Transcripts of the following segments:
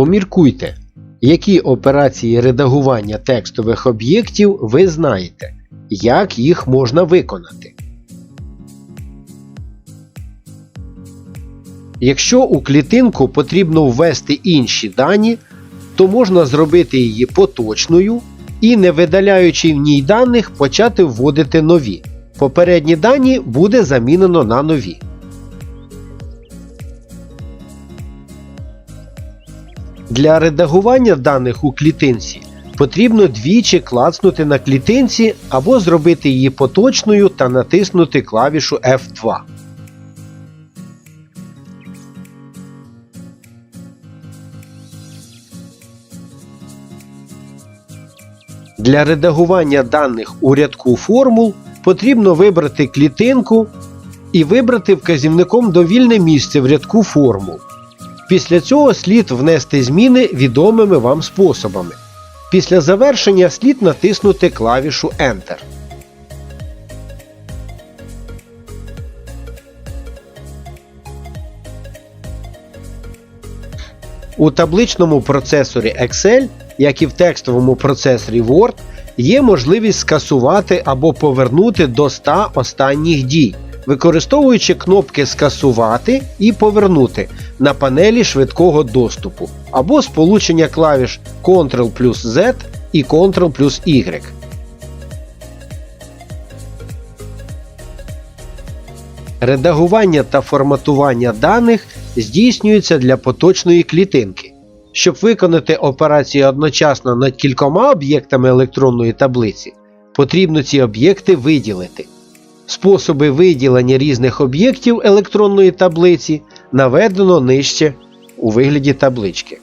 Поміркуйте, які операції редагування текстових об'єктів ви знаєте, як їх можна виконати. Якщо у клітинку потрібно ввести інші дані, то можна зробити її поточною і, не видаляючи в ній даних, почати вводити нові. Попередні дані буде замінено на нові. Для редагування даних у клітинці потрібно двічі клацнути на клітинці або зробити її поточною та натиснути клавішу F2. Для редагування даних у рядку формул потрібно вибрати клітинку і вибрати вказівником довільне місце в рядку формул. Після цього слід внести зміни відомими вам способами. Після завершення слід натиснути клавішу Enter. У табличному процесорі Excel, як і в текстовому процесорі Word, є можливість скасувати або повернути до 100 останніх дій, використовуючи кнопки Скасувати і Повернути на панелі швидкого доступу або сполучення клавіш Ctrl плюс Z і Ctrl плюс Y. Редагування та форматування даних здійснюється для поточної клітинки. Щоб виконати операцію одночасно над кількома об'єктами електронної таблиці, потрібно ці об'єкти виділити. Способи виділення різних об'єктів електронної таблиці наведено нижче у вигляді таблички.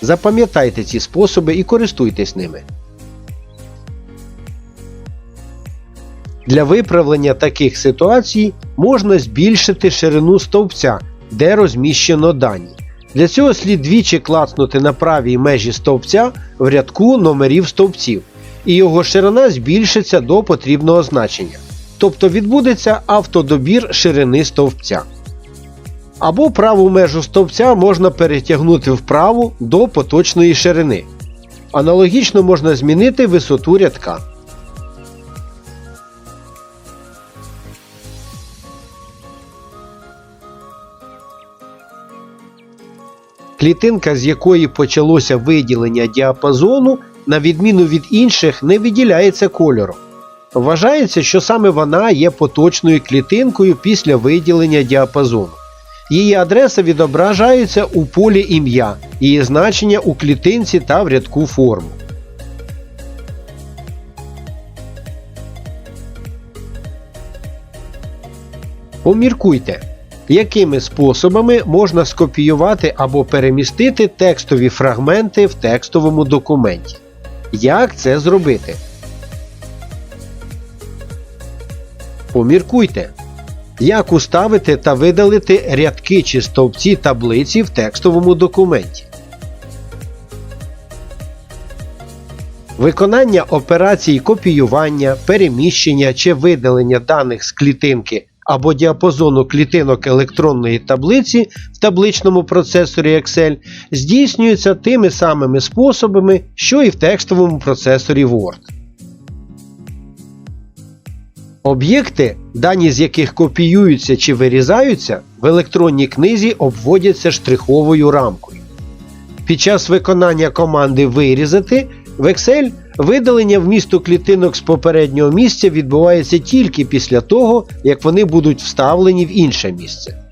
Запам'ятайте ці способи і користуйтесь ними. Для виправлення таких ситуацій можна збільшити ширину стовпця, де розміщено дані. Для цього слід двічі клацнути на правій межі стовпця в рядку номерів стовпців, і його ширина збільшиться до потрібного значення. Тобто відбудеться автодобір ширини стовпця. Або праву межу стовпця можна перетягнути вправо до поточної ширини. Аналогічно можна змінити висоту рядка. Клітинка, з якої почалося виділення діапазону, на відміну від інших, не виділяється кольором. Вважається, що саме вона є поточною клітинкою після виділення діапазону. Її адреса відображається у полі ім'я, її значення у клітинці та в рядку форму. Поміркуйте, якими способами можна скопіювати або перемістити текстові фрагменти в текстовому документі. Як це зробити? Поміркуйте, як уставити та видалити рядки чи стовпці таблиці в текстовому документі. Виконання операцій копіювання, переміщення чи видалення даних з клітинки або діапазону клітинок електронної таблиці в табличному процесорі Excel здійснюється тими самими способами, що і в текстовому процесорі Word. Об'єкти, дані з яких копіюються чи вирізаються, в електронній книзі обводяться штриховою рамкою. Під час виконання команди Вирізати в Excel видалення вмісту клітинок з попереднього місця відбувається тільки після того, як вони будуть вставлені в інше місце.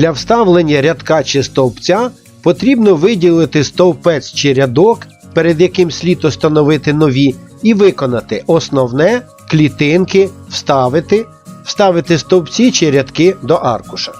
Для вставлення рядка чи стовпця потрібно виділити стовпець чи рядок, перед яким слід установити нові, і виконати основне, клітинки, вставити, вставити стовпці чи рядки до аркуша.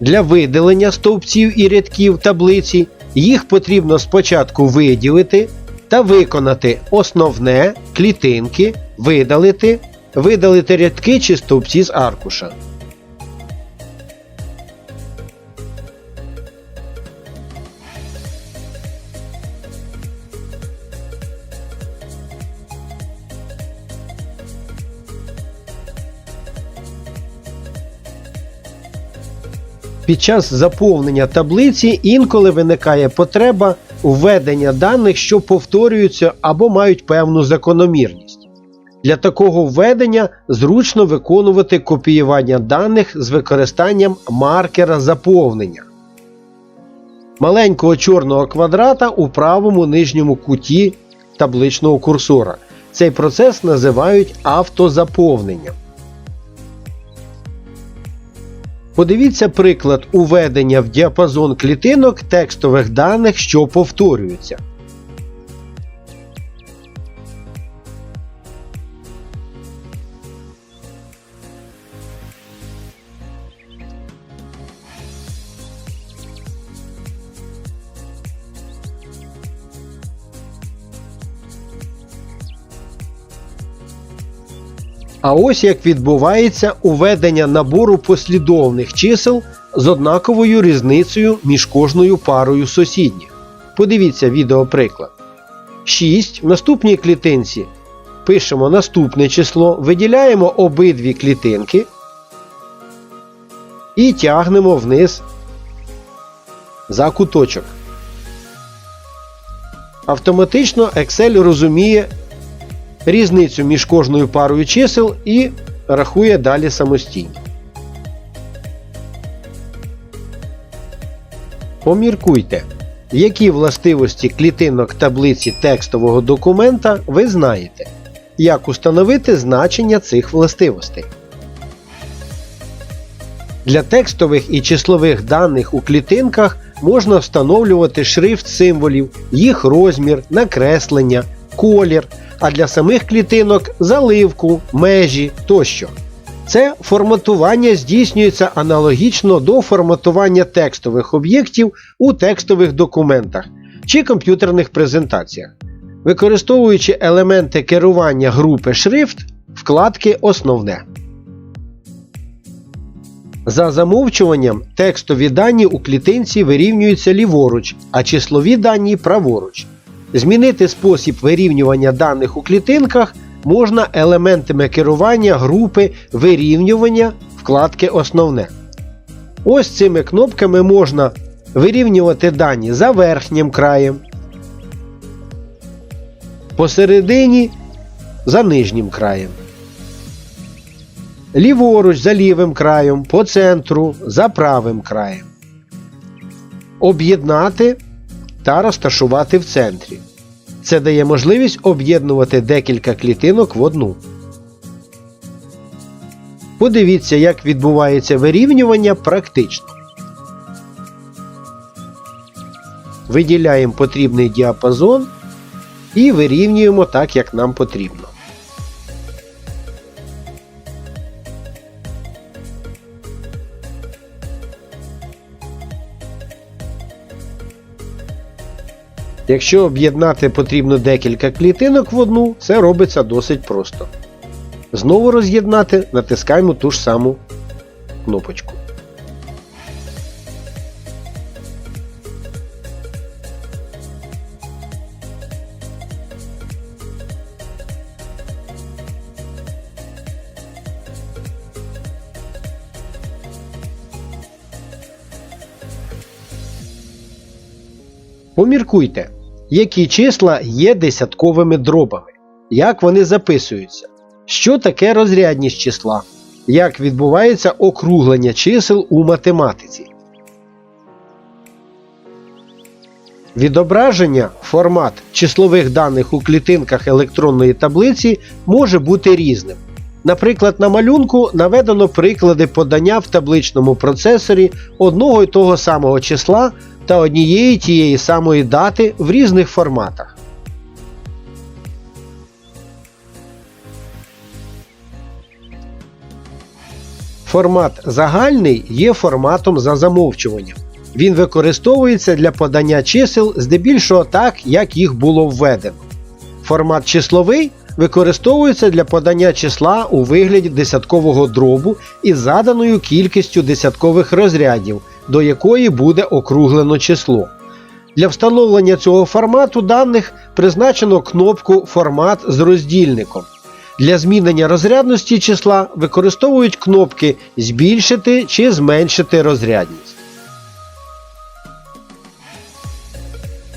Для видалення стовпців і рядків таблиці їх потрібно спочатку виділити та виконати основне, клітинки, видалити, видалити рядки чи стовпці з аркуша. Під час заповнення таблиці інколи виникає потреба введення даних, що повторюються або мають певну закономірність. Для такого введення зручно виконувати копіювання даних з використанням маркера заповнення. Маленького чорного квадрата у правому нижньому куті табличного курсора. Цей процес називають автозаповненням. Подивіться приклад уведення в діапазон клітинок текстових даних, що повторюються. А ось як відбувається уведення набору послідовних чисел з однаковою різницею між кожною парою сусідніх. Подивіться відеоприклад. 6 в наступній клітинці пишемо наступне число, виділяємо обидві клітинки і тягнемо вниз за куточок. Автоматично Excel розуміє різницю між кожною парою чисел і рахує далі самостійно. Поміркуйте, які властивості клітинок таблиці текстового документа ви знаєте, як установити значення цих властивостей. Для текстових і числових даних у клітинках можна встановлювати шрифт символів, їх розмір, накреслення, колір, а для самих клітинок заливку, межі тощо. Це форматування здійснюється аналогічно до форматування текстових об'єктів у текстових документах чи комп'ютерних презентаціях, використовуючи елементи керування групи шрифт вкладки Основне. За замовчуванням текстові дані у клітинці вирівнюються ліворуч, а числові дані праворуч. Змінити спосіб вирівнювання даних у клітинках можна елементами керування групи вирівнювання вкладки Основне. Ось цими кнопками можна вирівнювати дані за верхнім краєм, посередині за нижнім краєм. Ліворуч за лівим краєм, по центру за правим краєм. Об'єднати та розташувати в центрі. Це дає можливість об'єднувати декілька клітинок в одну. Подивіться, як відбувається вирівнювання практично. Виділяємо потрібний діапазон і вирівнюємо так, як нам потрібно. Якщо об'єднати потрібно декілька клітинок в одну, це робиться досить просто. Знову роз'єднати натискаємо ту ж саму кнопочку. Поміркуйте, які числа є десятковими дробами, як вони записуються, що таке розрядність числа, як відбувається округлення чисел у математиці. Відображення формат числових даних у клітинках електронної таблиці може бути різним. Наприклад, на малюнку наведено приклади подання в табличному процесорі одного і того самого числа та однієї тієї самої дати в різних форматах. Формат загальний є форматом за замовчуванням. Він використовується для подання чисел здебільшого так, як їх було введено. Формат числовий використовується для подання числа у вигляді десяткового дробу із заданою кількістю десяткових розрядів, до якої буде округлено число. Для встановлення цього формату даних призначено кнопку Формат з роздільником. Для змінення розрядності числа використовують кнопки Збільшити чи зменшити розрядність.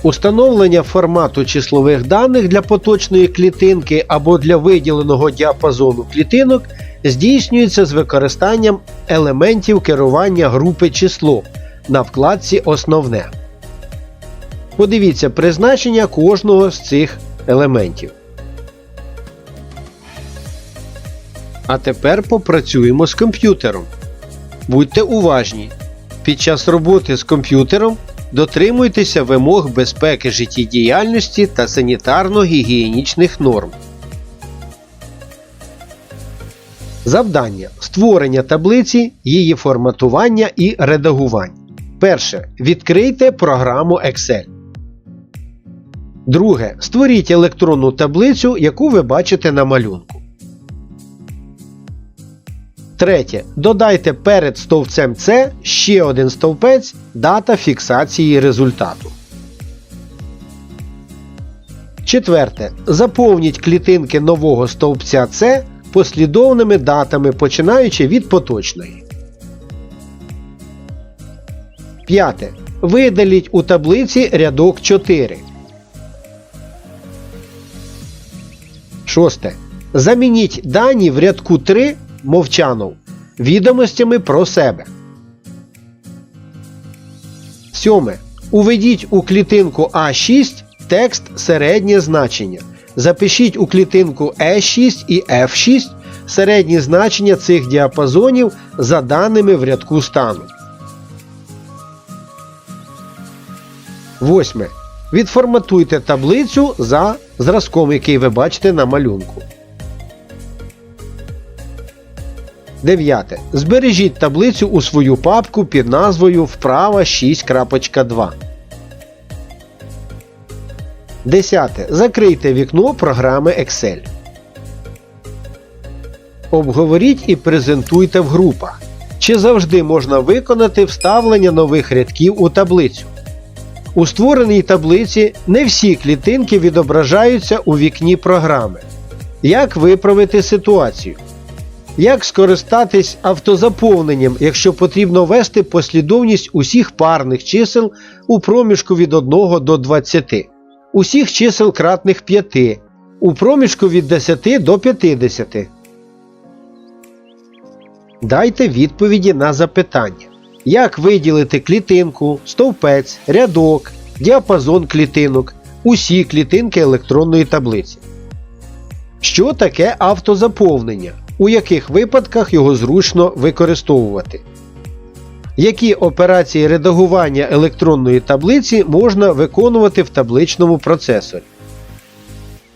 Установлення формату числових даних для поточної клітинки або для виділеного діапазону клітинок здійснюється з використанням елементів керування групи число на вкладці Основне. Подивіться призначення кожного з цих елементів. А тепер попрацюємо з комп'ютером. Будьте уважні. Під час роботи з комп'ютером дотримуйтеся вимог безпеки життєдіяльності та санітарно-гігієнічних норм. Завдання створення таблиці, її форматування і редагування. Перше. Відкрийте програму Excel. Друге. Створіть електронну таблицю, яку ви бачите на малюнку. Третє. Додайте перед стовпцем С ще один стовпець дата фіксації результату. Четверте. Заповніть клітинки нового стовпця С послідовними датами, починаючи від поточної. П'яте. Видаліть у таблиці рядок 4. Шосте. Замініть дані в рядку 3 мовчанов відомостями про себе. Сьоме. Уведіть у клітинку А6 текст середнє значення. Запишіть у клітинку E6 і F6 середні значення цих діапазонів за даними в рядку стану. Восьме. Відформатуйте таблицю за зразком, який ви бачите на малюнку. 9. Збережіть таблицю у свою папку під назвою Вправа 6.2. 10. Закрийте вікно програми Excel. Обговоріть і презентуйте в групах. Чи завжди можна виконати вставлення нових рядків у таблицю? У створеній таблиці не всі клітинки відображаються у вікні програми. Як виправити ситуацію? Як скористатись автозаповненням, якщо потрібно ввести послідовність усіх парних чисел у проміжку від 1 до 20, усіх чисел кратних 5, у проміжку від 10 до 50. Дайте відповіді на запитання. Як виділити клітинку, стовпець, рядок, діапазон клітинок, усі клітинки електронної таблиці? Що таке автозаповнення? У яких випадках його зручно використовувати? Які операції редагування електронної таблиці можна виконувати в табличному процесорі?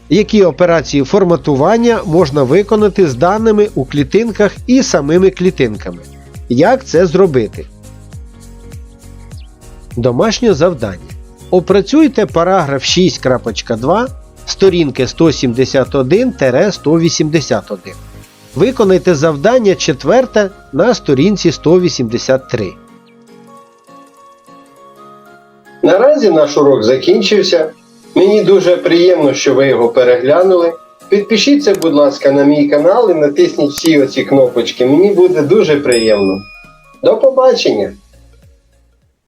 Які операції форматування можна виконати з даними у клітинках і самими клітинками? Як це зробити? Домашнє завдання. Опрацюйте параграф 6.2 сторінки 171-181. Виконайте завдання четверте на сторінці 183. Наразі наш урок закінчився. Мені дуже приємно, що ви його переглянули. Підпишіться, будь ласка, на мій канал і натисніть всі оці кнопочки. Мені буде дуже приємно. До побачення!